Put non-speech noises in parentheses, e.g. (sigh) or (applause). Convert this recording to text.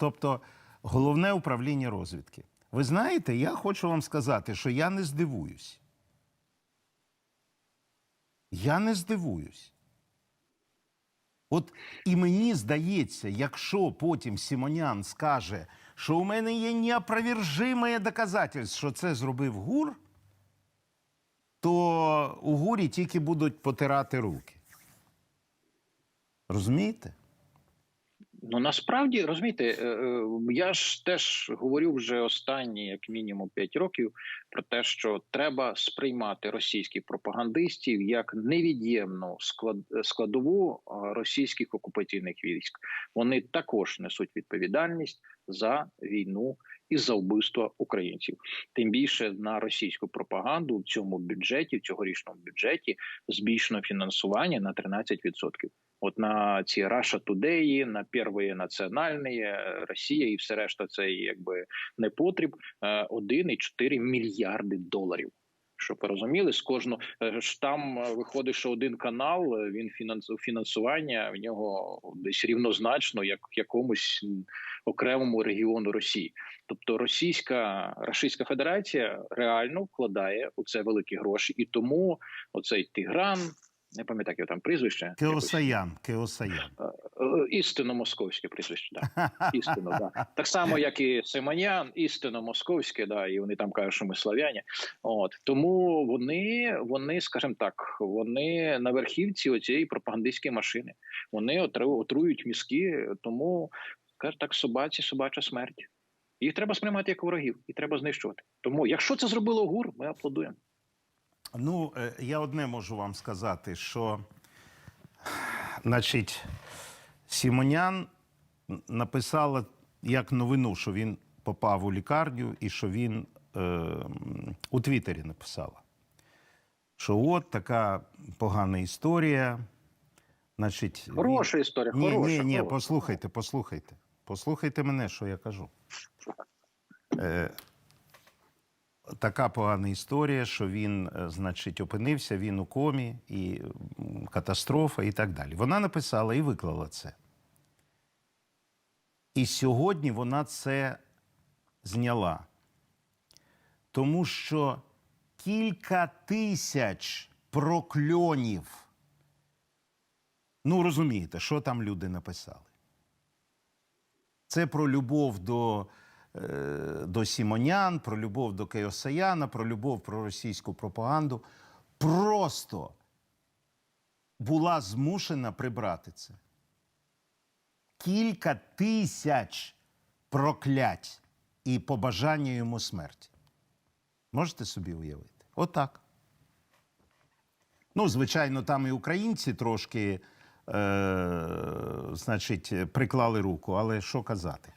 Тобто головне управління розвідки. Ви знаєте, я хочу вам сказати, що я не здивуюсь. Я не здивуюсь. От і мені здається, якщо потім Сімонян скаже, що у мене є неопровержиме доказательство, що це зробив ГУР, то у ГУРі тільки будуть потирати руки. Розумієте? Ну насправді розумієте, е, е, я ж теж говорю вже останні, як мінімум 5 років, про те, що треба сприймати російських пропагандистів як невід'ємну склад, складову е, російських окупаційних військ. Вони також несуть відповідальність за війну і за вбивство українців. Тим більше на російську пропаганду в цьому бюджеті, в цьогорічному бюджеті, збільшено фінансування на 13%. От на ці Russia Today, на Первої національні, е, Росія і все решта, це якби непотріб е, 1,4 мільярди доларів. Щоб ви розуміли, з кожного е, ж там е, виходить, що один канал е, він фінанс- фінансування в нього десь рівнозначно, як якомусь окремому регіону Росії. Тобто Російська Російська Федерація реально вкладає у це великі гроші, і тому оцей Тигран, не пам'ятаю, як його там прізвище Кеосаян, Кеосаян. Е, істинно московське прізвище, да. (laughs) істинно, да. Так само, як і Симонян, істинно московське, да, і вони там кажуть, що ми славяні. От тому вони, вони, скажімо так, вони на верхівці оцієї пропагандистської машини. Вони отру- отрують мізки, тому каже так, собаці, собача смерть. Їх треба сприймати як ворогів, і треба знищувати. Тому, якщо це зробило ГУР, ми аплодуємо. Ну, е, я одне можу вам сказати, що, значить, Сімонян написала як новину, що він попав у лікарню і що він е, у Твіттері написала, що от така погана історія. Значить, він- Хороша історія, Ні, хороша. ні, ні, хороша. послухайте, послухайте. Послухайте мене, що я кажу. Е, така погана історія, що він, е, значить, опинився, він у комі, і катастрофа, і так далі. Вона написала і виклала це. І сьогодні вона це зняла. Тому що кілька тисяч прокльонів. Ну, розумієте, що там люди написали. Це про любов до, до Сімонян, про любов до Кеосаяна, про любов про російську пропаганду. Просто була змушена прибрати це. Кілька тисяч проклять і побажання йому смерті. Можете собі уявити? Отак. Ну, звичайно, там і українці трошки, е, значить, приклали руку, але що казати?